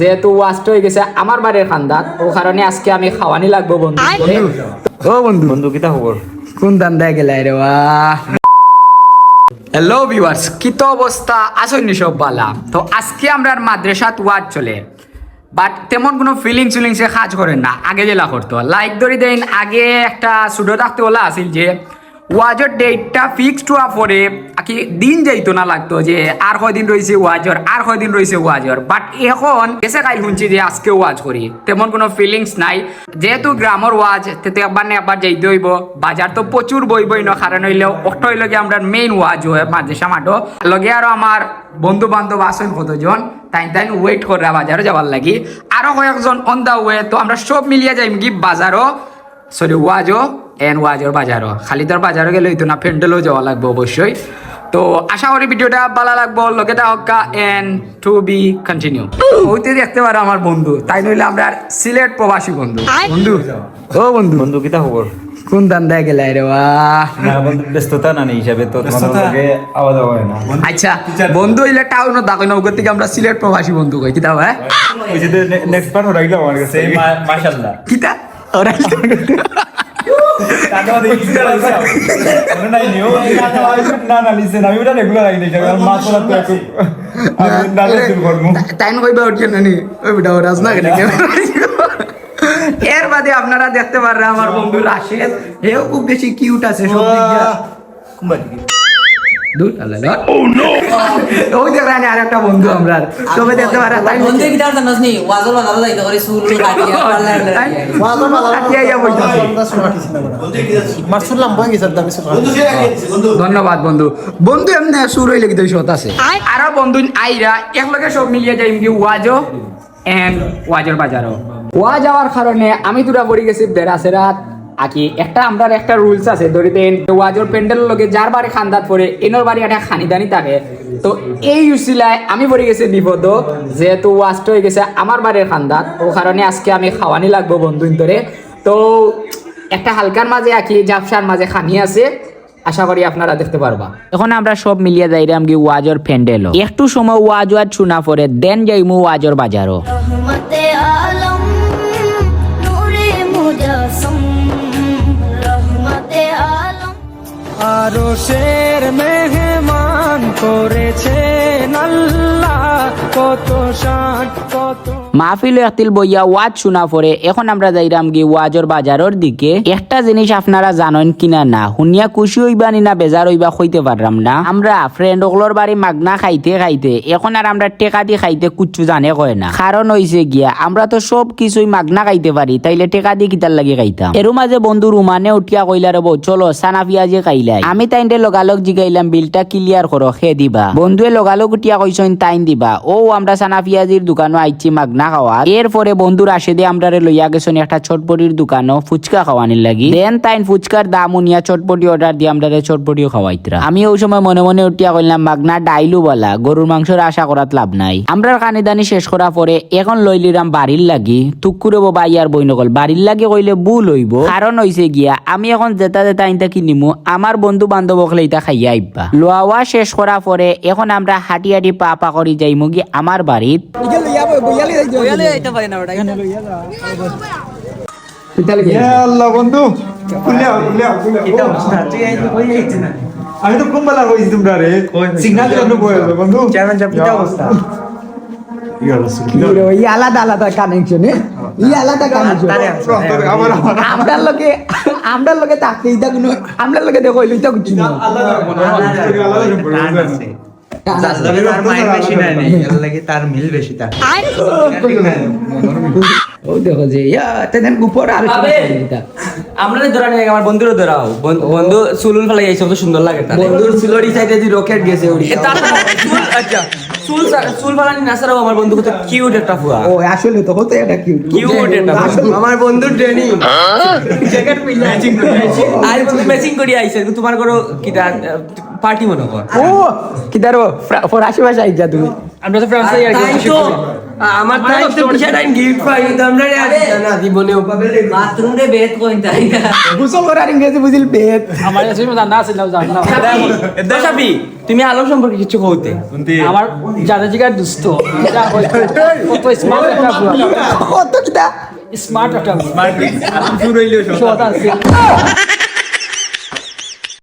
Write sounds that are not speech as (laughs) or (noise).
যেহেতু ওয়াস্ট হয়ে গেছে আমার বাড়ির খান্দাত ও কারণে আজকে আমি খাওয়ানি লাগবো বন্ধু। ও বন্ধু। বন্ধু কিতা খবর? কোন দান্দায় গেলে রে হ্যালো ভিউয়ার্স কি তো অবস্থা? আসেননি সব বালা। তো আজকে আমরা মাদ্রাসাত ওয়াজ চলে। বাট তেমন কোনো ফিলিংস ফিলিংসে কাজ করেন না। আগে জেলা করতো। লাইক ধরে দেন আগে একটা সুডো থাকতে বলা আছিল যে ওয়াজের ডেটটা ফিক্সড হওয়া পরে কি দিন যাইতো না লাগতো যে আর কয়দিন রয়েছে ওয়াজর, আর কয়দিন রয়েছে ওয়াজর। বাট এখন এসে কাল শুনছি যে আজকে ওয়াজ করি। তেমন কোনো ফিলিংস নাই। যেহেতু গ্রামের ওয়াজ, তেতে একবার না একবার যাইতে হইব। বাজার তো প্রচুর বই বই ন, কারণ হইলেও অষ্ট হইল গিয়ে আমরা মেইন ওয়াজ হয়, মাদ্রাসা মাঠও। লগে আরও আমার বন্ধু বান্ধব আছেন কতজন তাই তাই ওয়েট করে বাজারও যাবার লাগি। আরও কয়েকজন অন দা ওয়ে তো আমরা সব মিলিয়ে যাইম কি বাজারও সরি ওয়াজও। এন ওয়াজর বাজারও খালি তোর বাজারও গেলে হইতো না ফেন্ডেলও যাওয়া লাগবে অবশ্যই তো আশা করি ভিডিওটা ভালো লাগবো লগে হক্কা এন টু বি কন্টিনিউ ওইতে দেখতে পারো আমার বন্ধু তাই নইলে আমরা সিলেট প্রবাসী বন্ধু। বন্ধু? ও বন্ধু। বন্ধু কিতা খবর কোন দান্দায় গেলে রে বাহ। বন্ধু ব্যস্ততা না নেই হিসাবে তো তোমাদের লগে হয় না? আচ্ছা বন্ধু হইলে টাউনত দেখো না ওগর থেকে আমরা সিলেট প্রবাসী বন্ধু কই কিতা ভাই নেক্সট বার ওরা আমার কাছে। মাশাআল্লাহ। কিতা? ওরা (laughs) টাকা দিয়ে কি করা যায় নাই নিও না না লিসেন আমি ওটা রেগুলার আই নাই কারণ মা তোরা তো একটু আমি না দিন করব তাই কইবা উঠছে না ওই বিটা ওরাজ কেন এর বাদে আপনারা দেখতে পারবেন আমার বন্ধু রাশেদ হেও খুব বেশি কিউট আছে সব দিক দিয়া। দূর আল্লাহ (laughs) ওই দেখ রানি আর একটা বন্ধু আমরা। তবে দেখতে পারা তাই বন্ধু কি তার জানাস নি ওয়াজল বাজালো যাইতে করে সুল কাটিয়া পাল্লা কাটিয়া ইয়া বলতাছে মারসুল্লাম বই গেছে দামি ধন্যবাদ বন্ধু। বন্ধু এমনি সুর হইলে কিন্তু সত আছে। আরও বন্ধু আইরা একলগে সব মিলিয়ে যাই কি ওয়াজও এন্ড ওয়াজের বাজারও। ওয়াজ যাওয়ার কারণে আমি দুরা পড়ে গেছি বেড়া বেড়াসেরাত আকি, একটা আমরা একটা রুলস আছে, ধরি দেন ওয়াজর প্যান্ডেল লগে যার বাড়ি খান্দাত পরে এনর বাড়ি একটা খানিদানি থাকে। তো এই উসিলায় আমি পড়ে গেছি বিপদ, যেহেতু ওয়াজটা হয়ে গেছে আমার বাড়ির খান্দাত, ও কারণে আজকে আমি খাওয়ানি লাগবো বন্ধু ধরে তো একটা হালকার মাঝে আঁকি, জাফসার মাঝে খানি আছে, আশা করি আপনারা দেখতে পারবা। এখন আমরা সব মিলিয়ে যাইরাম কি ওয়াজর প্যান্ডেল একটু সময় ওয়াজ ওয়াজ শোনা পরে, দেন যাইমু ওয়াজর বাজারও। কত শান কত মাহফিল একতিল বইয়া ওয়াজ শোনা পরে এখন আমরা যাইরাম গি ওয়াজর বাজারের দিকে। একটা জিনিস আপনারা জানেন কিনা না, শুনিয়া খুশি হইবা নি না বেজার হইবা কইতে পারলাম না। আমরা ফ্রেন্ড ওগুলোর বাড়ি মাগনা খাইতে খাইতে, এখন আর আমরা টেকা দিয়ে খাইতে কুচ্ছু জানে কয় না। কারণ হইছে গিয়া, আমরা তো সব কিছুই মাগনা খাইতে পারি, তাইলে টেকা দিয়ে কিতার লাগি খাইতাম। এর মাঝে বন্ধু রুমানে উঠিয়া কইলা, রে বউ চলো সানা পিয়াজে খাইলাই। আমি তাইনতে লগালগ জিগাইলাম, বিলটা ক্লিয়ার করো খে দিবা। বন্ধুয়ে লগালগ উঠিয়া কইছেন তাইন দিবা। ও, আমরা সানা পিয়াজির দোকানও আইছি, মাগনা খাওয়া এরপরে বন্ধুর আসে দিয়ে আমরা লইয়া গেছেন একটা ছটপটির দোকানও ফুচকা খাওয়ানির লাগি। দেন তাইন ফুচকার দাম উনিয়া চটপটি অর্ডার দিয়ে আমরা চটপটিও খাওয়াইতরা। আমি ওই সময় মনে মনে উঠিয়া কইলাম, মাগনা, ডাইলু বলা, গরুর মাংসের আশা করাত লাভ নাই। আমরা কানি দানি শেষ করার পরে এখন লইলিরাম বাড়ির লাগি। তুকুরে বাবা ইয়ার বই নকল বাড়ির লাগি কইলে ভুল হইব কারণ হইছে গিয়া, আমি এখন জেতা জেতা ইনটা কিনিমু, আমার বন্ধু বান্ধব হলে ইটা খাইয়া আইবা লোয়া শেষ করার পরে এখন আমরা হাঁটি হাঁটি পা পা করি যাইমু কি আমার বাড়িত। বইয়ালে যাইতে পারি না ওটা আল্লাহ বন্ধু। আমি তো কোন বেলা কইছি তোমরা রে? সিগন্যাল জন্য বয়ে বন্ধু। চেয়ারম্যান সাহেব কিতা অবস্থা। ই আলাদা আলাদা কানেকশন ই আলাদা কানেকশন আমার আমরার লোকে আমরার লোকে থাকতে ইটা কোনো আমরার লোকে দেখো ইটা কিছু আছে। তার মিল বেশি তার। ও দেখো যে ইয়া তেদেন উপর আর আমরা ধরা নেই আমার বন্ধুরও ধরাও বন্ধু- ফেলে সুন্দর লাগে তার। বন্ধুর সিলরি সাইডে যে রকেট গেছে ওড়ি। চুল- আচ্ছা চুল চুল ফালানি নাসারাও আমার বন্ধু কত কিউট একটা ফুয়া। ও আসলে তো হতো এটা কি কিউট একটা আমার বন্ধুর training jacket pin matching matching করি আইছে। তোমার করো কিটা পার্টি মনে কর ও কি দারো ফরাসি ভাষা আইজা তুমি। আমরা তো ফ্রান্সে আর কি আমার তাই তো টিশার্ট আইন গিফট পাই তো আমরা না জীবনেও পাবে বাথরুম রে বেদ কইন তাই না? গোসল করার ইংরেজি বুঝিল বেদ আমার কাছে জানা আছে না জানলাম দশাবি তুমি আলম সম্পর্কে কিছু কইতে আমার জানা জিগার দুস্থ কত স্মার্ট একটা কত কিটা স্মার্ট একটা আলম শুরু হইল আছে।